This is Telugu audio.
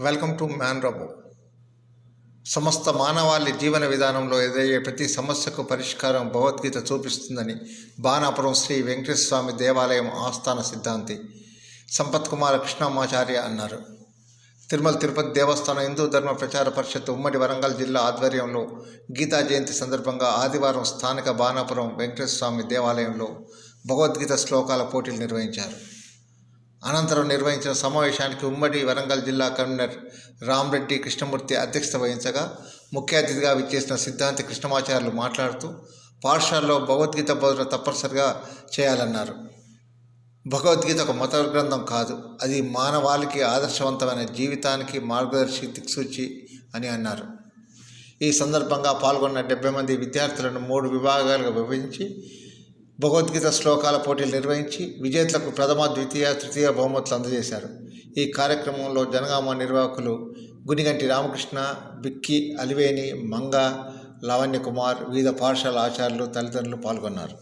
వెల్కమ్ టు మ్యాన్ రబో సమస్త మానవాళి జీవన విధానంలో ఎదురయ్యే ప్రతి సమస్యకు పరిష్కారం భగవద్గీత చూపిస్తుందని బాణాపురం శ్రీ వెంకటేశ్వర స్వామి దేవాలయం ఆస్థాన సిద్ధాంతి. సంపత్ కుమార్ కృష్ణమాచార్య అన్నారు. తిరుమల తిరుపతి దేవస్థానం హిందూ ధర్మ ప్రచార పరిషత్ ఉమ్మడి వరంగల్ జిల్లా ఆధ్వర్యంలో గీతా జయంతి సందర్భంగా ఆదివారం స్థానిక బాణాపురం వెంకటేశ్వర స్వామి దేవాలయంలో భగవద్గీత శ్లోకాల పోటీలు నిర్వహించారు. అనంతరం నిర్వహించిన సమావేశానికి ఉమ్మడి వరంగల్ జిల్లా కన్వీనర్ రామ్రెడ్డి కృష్ణమూర్తి అధ్యక్షత వహించగా ముఖ్య అతిథిగా విచ్చేసిన సిద్ధాంతి కృష్ణమాచార్యులు మాట్లాడుతూ పాఠశాలలో భగవద్గీత బోధన తప్పనిసరిగా చేయాలన్నారు. భగవద్గీత ఒక మత గ్రంథం కాదు అది మానవాళికి ఆదర్శవంతమైన జీవితానికి మార్గదర్శి దిక్సూచి అని అన్నారు. ఈ సందర్భంగా పాల్గొన్న డెబ్బై మంది విద్యార్థులను మూడు విభాగాలుగా విభజించి భగవద్గీత శ్లోకాల పోటీలు నిర్వహించి విజేతలకు ప్రథమ ద్వితీయ తృతీయ బహుమతులు అందజేశారు. ఈ కార్యక్రమంలో జనగామ నిర్వాహకులు గునిగంటి రామకృష్ణ బిక్కి అలివేని మంగ లావణ్య కుమార్ వివిధ పాఠశాల ఆచార్యులు తల్లిదండ్రులు పాల్గొన్నారు.